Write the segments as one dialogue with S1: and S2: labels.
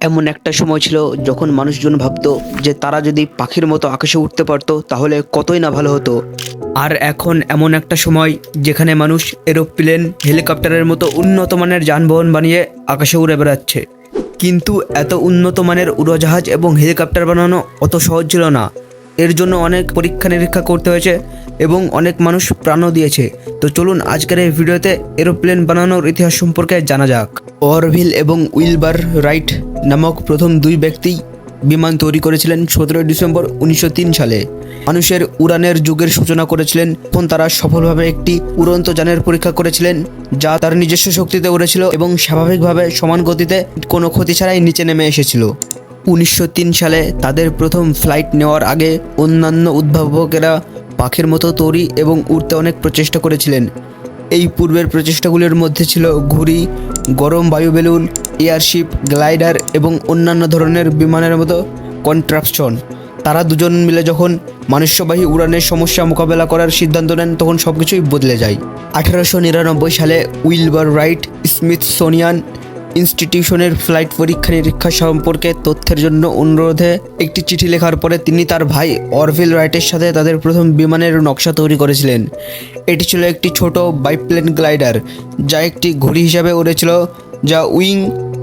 S1: এমন একটা সময় ছিল যখন মানুষজন ভাবত যে তারা যদি পাখির মতো আকাশে উঠতে পারতো, তাহলে কতই না ভালো হতো। আর এখন এমন একটা সময় যেখানে মানুষ এরোপ্লেন, হেলিকপ্টারের মতো উন্নত মানের যানবাহন বানিয়ে আকাশে উড়ে বেড়াচ্ছে। কিন্তু এত উন্নত মানের উড়োজাহাজ এবং হেলিকপ্টার বানানো অত সহজ ছিল না। এর জন্য অনেক পরীক্ষা নিরীক্ষা করতে হয়েছে এবং অনেক মানুষ প্রাণও দিয়েছে। তো চলুন আজকের এই ভিডিওতে এরোপ্লেন বানানোর ইতিহাস সম্পর্কে জানা যাক। অরভিল এবং উইলবার রাইট নামক প্রথম দুই ব্যক্তি বিমান তৈরি করেছিলেন সতেরোই ডিসেম্বর উনিশশো তিন সালে। মানুষের উড়ানের যুগের সূচনা করেছিলেন তখন তারা সফলভাবে একটি উড়ন্ত যানের পরীক্ষা করেছিলেন, যা তার নিজস্ব শক্তিতে উড়েছিল এবং স্বাভাবিকভাবে সমান গতিতে কোনো ক্ষতি ছাড়াই নিচে নেমে এসেছিল। উনিশশো তিন সালে তাদের প্রথম ফ্লাইট নেওয়ার আগে অন্যান্য উদ্ভাবকেরা পাখির মতো তৈরি এবং উড়তে অনেক প্রচেষ্টা করেছিলেন। এই পূর্বের প্রচেষ্টাগুলির মধ্যে ছিল ঘুড়ি, গরম বায়ু বেলুন, এয়ারশিপ, গ্লাইডার এবং অন্যান্য ধরনের বিমানের মতো কন্ট্রাপশন তারা দুজন মিলে যখন মানুষ্যবাহী উড়ানের সমস্যা মোকাবেলা করার সিদ্ধান্ত নেন, তখন সব কিছুই বদলে যায়। আঠারোশো নিরানব্বই সালে উইলবার রাইট স্মিথ স্মিথসোনিয়ান ইনস্টিটিউশনের ফ্লাইট পরীক্ষা নিরীক্ষা সম্পর্কে তথ্যের জন্য অনুরোধে একটি চিঠি লেখার পরে তিনি তার ভাই অরভিল রাইটের সাথে তাদের প্রথম বিমানের নকশা তৈরি করেছিলেন। এটি ছিল একটি ছোট বাইপ্লেন গ্লাইডার, যা একটি ঘুড়ি হিসাবে উড়েছিল, যা উইং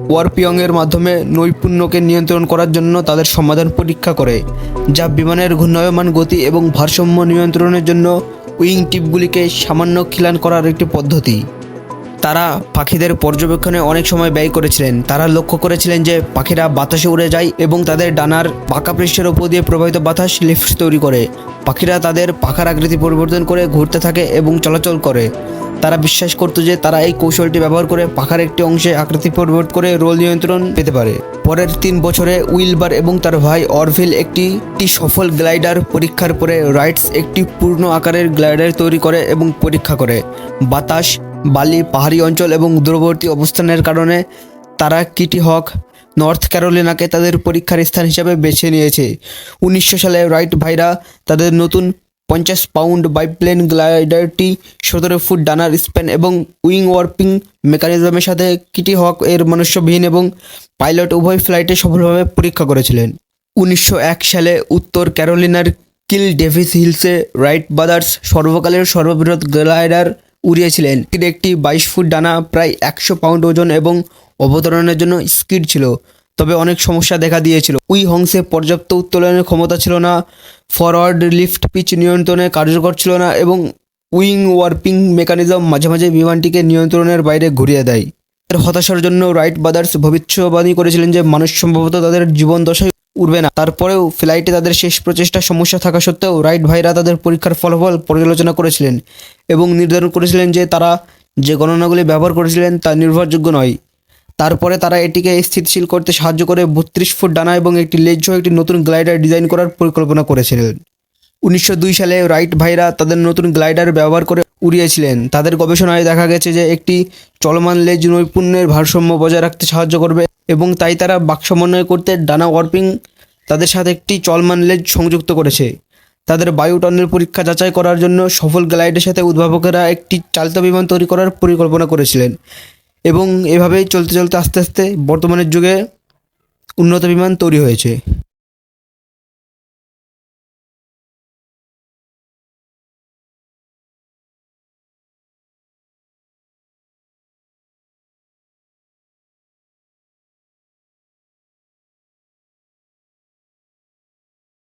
S1: ওয়ারপিয়ংয়ের মাধ্যমে নৈপুণ্যকে নিয়ন্ত্রণ করার জন্য তাদের সমাধান পরীক্ষা করে, যা বিমানের ঘূর্ণায়মান গতি এবং ভারসাম্য নিয়ন্ত্রণের জন্য উইং টিপগুলিকে সামান্য খিলান করার একটি পদ্ধতি। তারা পাখিদের পর্যবেক্ষণে অনেক সময় ব্যয় করেছিলেন। তারা লক্ষ্য করেছিলেন যে পাখিরা বাতাসে উড়ে যায় এবং তাদের ডানার পাকা পৃষ্ঠের উপর দিয়ে প্রবাহিত বাতাস লিফট তৈরি করে। পাখিরা তাদের পাখার আকৃতি পরিবর্তন করে ঘুরতে থাকে এবং চলাচল করে। তারা বিশ্বাস করতো যে তারা এই কৌশলটি ব্যবহার করে পাখার একটি অংশে আকৃতি পরিবর্তন করে রোল নিয়ন্ত্রণ পেতে পারে। পরের তিন বছরে উইলবার এবং তার ভাই অরভিল একটি সফল গ্লাইডার পরীক্ষার পরে রাইটস একটি পূর্ণ আকারের গ্লাইডার তৈরি করে এবং পরীক্ষা করে। বাতাস বালি, পাহাড়ি অঞ্চল এবং দূরবর্তী অবস্থানের কারণে তারা কিটি হক নর্থ ক্যারোলিনাকে তাদের পরীক্ষার স্থান হিসাবে বেছে নিয়েছে। উনিশশো সালে রাইট ভাইরা তাদের নতুন পঞ্চাশ পাউন্ড বাইপ্লেন গ্লাইডারটি সতেরো ফুট ডানার স্প্যান এবং উইং ওয়ার্পিং মেকানিজমের সাথে কিটি হক এর মনুষ্যবিহীন এবং পাইলট উভয় ফ্লাইটে সফলভাবে পরীক্ষা করেছিলেন। উনিশশো এক সালে উত্তর ক্যারোলিনার কিল ডেভিস হিলসে রাইট ব্রাদার্স সর্বকালের সর্ববৃহৎ গ্লাইডার উড়িয়েছিলেন। এটির একটি বাইশ ফুট ডানা, প্রায় একশো পাউন্ড ওজন এবং অবতরণের জন্য স্কিড ছিল। তবে অনেক সমস্যা দেখা দিয়েছিল। উই হংসে পর্যাপ্ত উত্তোলনের ক্ষমতা ছিল না, ফরওয়ার্ড লিফট পিচ নিয়ন্ত্রণে কার্যকর ছিল না এবং উইং ওয়ার্পিং মেকানিজম মাঝে মাঝে বিমানটিকে নিয়ন্ত্রণের বাইরে ঘুরিয়ে দেয়। এর হতাশার জন্য রাইট ব্রাদার্স ভবিষ্যবাণী করেছিলেন যে মানুষ সম্ভবত তাদের জীবন দশায় উঠবে না। তারপরেও ফ্লাইটে তাদের শেষ প্রচেষ্টা সমস্যা থাকা সত্ত্বেও রাইট ভাইরা তাদের পরীক্ষার ফলাফল পর্যালোচনা করেছিলেন এবং নির্ধারণ করেছিলেন যে তারা যে গণনাগুলি ব্যবহার করেছিলেন তা নির্ভরযোগ্য নয়। তারপরে তারা এটিকে স্থিতিশীল করতে সাহায্য করে বত্রিশ ফুট ডানা এবং একটি লেজ সহ একটি নতুন গ্লাইডার ডিজাইন করার পরিকল্পনা করেছিলেন। উনিশশো দুই সালে রাইট ভাইরা তাদের নতুন গ্লাইডার ব্যবহার করে উড়িয়েছিলেন। তাদের গবেষণায় দেখা গেছে যে একটি চলমান লেজ নৈপুণ্যের ভারসাম্য বজায় রাখতে সাহায্য করবে এবং তাই তারা বাক সমন্বয় করতে ডানা ওয়ার্পিং তাদের সাথে একটি চলমান লেজ সংযুক্ত করেছে। তাদের বায়ু টনের পরীক্ষা যাচাই করার জন্য সফল গ্লাইডের সাথে উদ্ভাবকেরা একটি চালিত বিমান তৈরি করার পরিকল্পনা করেছিলেন এবং এভাবেই চলতে চলতে আস্তে আস্তে বর্তমানের যুগে উন্নত বিমান তৈরি হয়েছে।